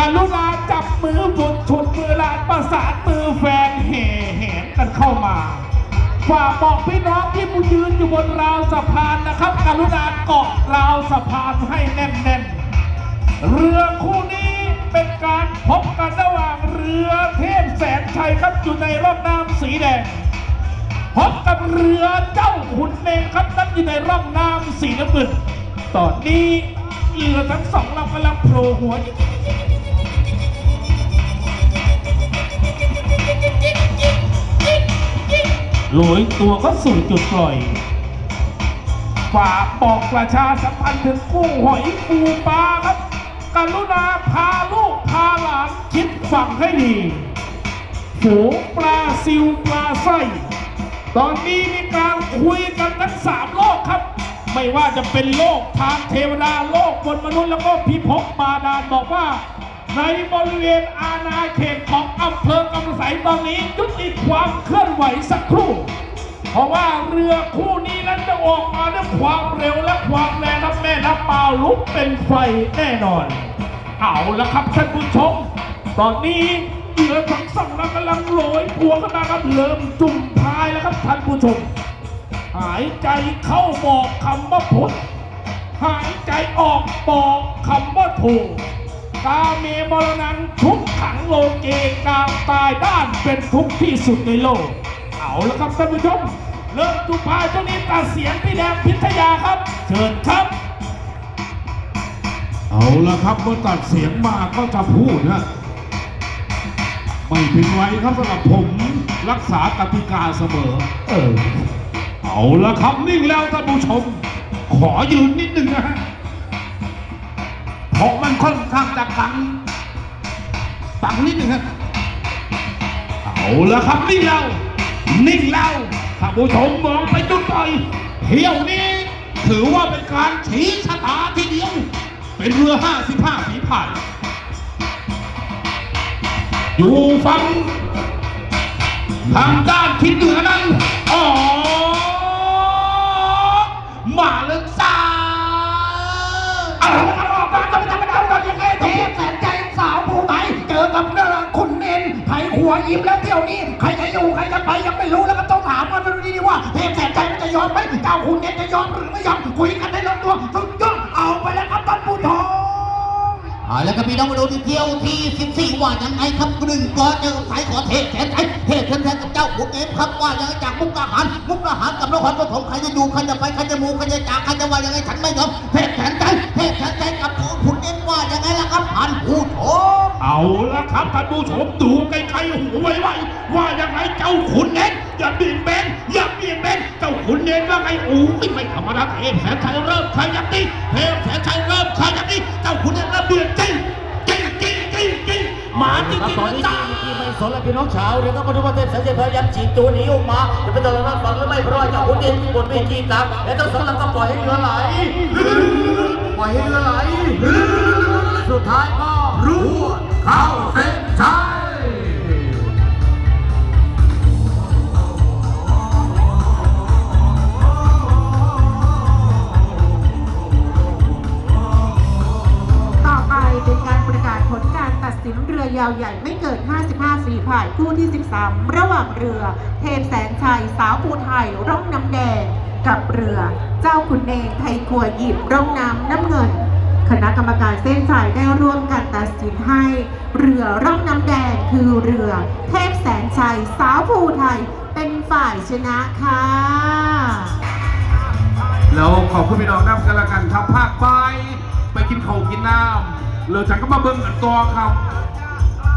กรุณาจับมือบุตรฉุดมือหลานประสานมือแฟนแห่แหนกันเข้ามาฝากบอกพี่น้องที่มูยืนอยู่บนราวสะพานนะครับ กรุณาเกาะราวสะพานให้แน่นๆ เรือคู่นี้เป็นการพบกันระหว่างเรือเทพแสนชัยครับอยู่ในร่องน้ำสีแดง พบกับเรือเจ้าขุนเมงครับนั่งอยู่ในร่องน้ำสีน้ำเงินตอนนี้เรือทั้งสองลำกำลังโผล่หัว โรยตัวก็สู่จุดปล่อย ฝากบอกประชาสัมพันธ์ถึงกู้งหอยปูปลาครับ กรุณาพาลูกพาหลานคิดฝังให้ดีฝูงปลาซิวปลาไส้ตอนนี้มีการคุยกันทั้งสามโลกครับ ไม่ว่าจะเป็นโลกทางเทวดาโลกบนมนุษย์แล้วก็พิภพบาดาลบอกว่า ในบริเวณอาณาเขตของอำเภอกำไสตอนนี้ยุติความเคลื่อนไหวสักครู่ เพราะว่าเรือคู่นี้นั้นจะออกมาด้วยความเร็วและความแรงน้ำแม่น้ำเปล่าลุกเป็นไฟแน่นอน เอาละครับท่านผู้ชม ตอนนี้เรือทั้งสองลำกำลังโหลยพวงกันมาครับเริ่มจุ่มพายแล้วครับท่านผู้ชม หายใจเข้าบอกคำว่าพุทธหายใจออกบอกคำว่าโท กาเมมรณังทุกขังโลเกกามตายด้านเป็นทุกข์ที่สุดในโลก เอาละครับท่านผู้ชมเริ่มจุพายเจ้านี้ตัดเสียงพี่แดงพิทยาครับ เชิญครับ เอาละครับเมื่อตัดเสียงมาก็จะพูดฮะไม่ผิดไว้ครับสำหรับผมรักษากติกาเสมอ เออ เอาละครับนิ่งแล้วท่านผู้ชม ขอยืนนิดนึงนะฮะ เพราะมันค่อนข้างจะกังตังนิดนึงฮะเอาละครับนิ่งแล้วนิ่งแล้วท่านผู้ชมมองไปจุดต่อยเที่ยวนี้ ถือว่าเป็นการชี้ชะตาทีเดียว เป็นเรือ 55ฝีพายอยู่ฝั่งทางด้านทิศเหนือนั้นอ๋อมาเลึกซา หัวอิ่มแล้วเที่ยวนี้ใครจะอยู่ใครจะไปยังไม่รู้แล้วก็ต้องถามกันดูดีๆว่าเทพแสนใจมันจะยอมไหมเจ้าคุณเน้นจะยอมหรือไม่ยอมคุยกันให้ลงตัวสุดยอดเอาไปแล้วครับท่านผู้ชมเอาแล้วก็พี่น้องมาดูที่เที่ยวที่14ว่ายังไงครับหนึ่งกอเจอสายขอเทพแสนชัยเทพแสนชัยกับเจ้าขุนเอฟครับว่ายังไงจากมุกดาหารมุกดาหารกับนครปฐมใครจะอยู่ใครจะไปใครจะมูใครจะจากใครจะว่ายังไงฉันไม่ยอมเทพแสนชัยเทพแสนชัยกับขุนเอฟว่ายังไงล่ะครับผ่านผู้ชม เอาละครับท่านผู้ชมดูไกลๆหูไวๆว่ายังไงเจ้าขุนเน้นอย่าเบี่ยงเบนอย่าเบี่ยงเบนเจ้าขุนเน้นว่าไงอู้ยไม่ธรรมดาเทพแสนชัยเริ่มขยับดิเทพแสนชัยเริ่มขยับดิเจ้าขุนเน้นเริ่มเบี่ยงจริงจริงจริงจริงจริงหมาจริงครับจริงตอนนี้จ้าที่ไม่สนแล้วพี่น้องชาวเรือก็มาดูว่าเทพสัญญาพยายามจีบตัวหนีออกมาจะเป็นตลาดฝั่งหรือไม่เพราะว่าเจ้าขุนเด่นอยู่บนเวทีกลางและทั้งสองลำก็ปล่อยให้เรือไหลปล่อยให้เรือไหล สินเรือยาวใหญ่ไม่เกิน 55 ฝีพายคู่ที่ 13 ระหว่างเรือ เทพแสนชัย สาวภูไทย ร่องน้ำแดง กับเรือ เจ้าขุนเองไทยขัวหยิบร่องน้ำน้ำเงิน คณะกรรมการเส้นชัยได้ร่วมกันตัดสินให้ เรือร่องน้ำแดงคือเรือ เทพแสนชัย สาวภูไทย เป็นฝ่ายชนะค่ะแล้วขอบคุณพี่น้องน้ำกันละกันครับภาคไปไปกินข้าวกินน้ำ เลยฉันก็มาเบิ่งกันตัวครับ